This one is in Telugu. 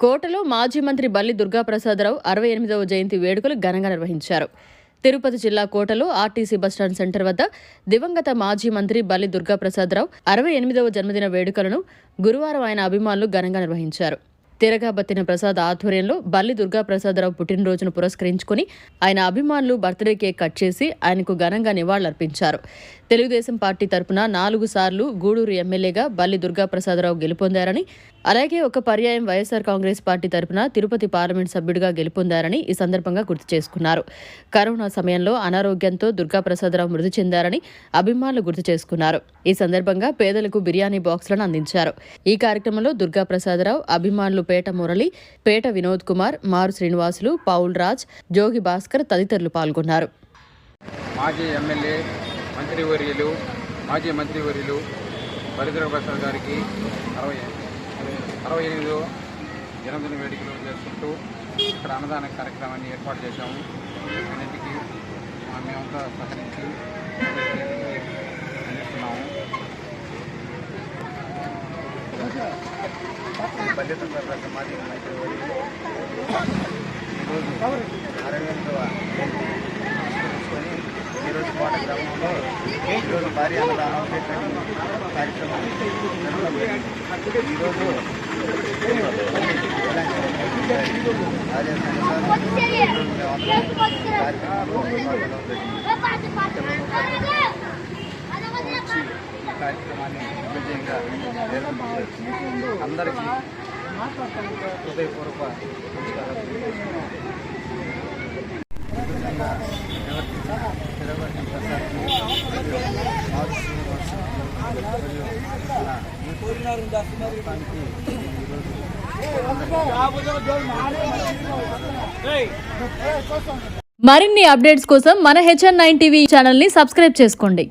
కోటలో మాజీ మంత్రి బల్లి దుర్గాప్రసాదరావు అరవై ఎనిమిదవ జయంతి వేడుకలు ఘనంగా నిర్వహించారు. తిరుపతి జిల్లా కోటలో ఆర్టీసీ బస్టాండ్ సెంటర్ వద్ద దివంగత మాజీ మంత్రి బల్లి దుర్గాప్రసాదరావు అరవై ఎనిమిదవ జన్మదిన వేడుకలను గురువారం ఆయన అభిమానులు ఘనంగా నిర్వహించారు. తిరగాబత్తిన ప్రసాద్ ఆధ్వర్యంలో బల్లి దుర్గాప్రసాదరావు పుట్టినరోజును పురస్కరించుకుని ఆయన అభిమానులు బర్త్డే కేక్ కట్ చేసి ఆయనకు ఘనంగా నివాళులర్పించారు. తెలుగుదేశం పార్టీ తరపున నాలుగు సార్లు గూడూరు ఎమ్మెల్యేగా బల్లి దుర్గాప్రసాదరావు గెలుపొందారని అలాగే ఒక పర్యాయం వైఎస్ఆర్ కాంగ్రెస్ పార్టీ తరపున తిరుపతి పార్లమెంట్ సభ్యుడిగా గెలుపొందారని ఈ సందర్భంగా గుర్తు చేసుకున్నారు. కరోనా సమయంలో అనారోగ్యంతో దుర్గాప్రసాదరావు మృతి చెందారని అభిమానులు గుర్తు చేసుకున్నారు. ఈ సందర్భంగా పేదలకు బిర్యానీ బాక్సులను అందించారు. ఈ కార్యక్రమంలో దుర్గాప్రసాదరావు అభిమానులు పేట మురళి పేట వినోద్ కుమార్ మారు శ్రీనివాసులు పౌల్ రాజ్ జోగి భాస్కర్ తదితరులు పాల్గొన్నారు. మాజీ ఎమ్మెల్యే మంత్రివర్యులు మాజీ మంత్రివర్యులు పరిద్ర ప్రసాద్ గారికి అరవై అరవై ఎనిమిదో జన్మదిన వేడుకలు చేసుకుంటూ ఇక్కడ అన్నదాన కార్యక్రమాన్ని ఏర్పాటు చేశాము. అన్నింటికి మేమంతా సహకరించి అందిస్తున్నాము. ప్రసాద్ మాజీ మంత్రివర్యులు ఈరోజు అరవై ఎనిమిదవ జయంతి పురస్కరించుకొని ఈరోజు కోట గ్రామంలో ఈరోజు భారీ అన్నదానం కార్యక్రమం. ఈరోజు ఈ కార్యక్రమాన్ని విజయంగా అందరికీ హృదయపూర్వక నమస్కారాలు మరిన్ని అప్డేట్స్ కోసం మన హెచ్ఎన్ నైన్ టీవీ ఛానల్ని సబ్స్క్రైబ్ చేసుకోండి.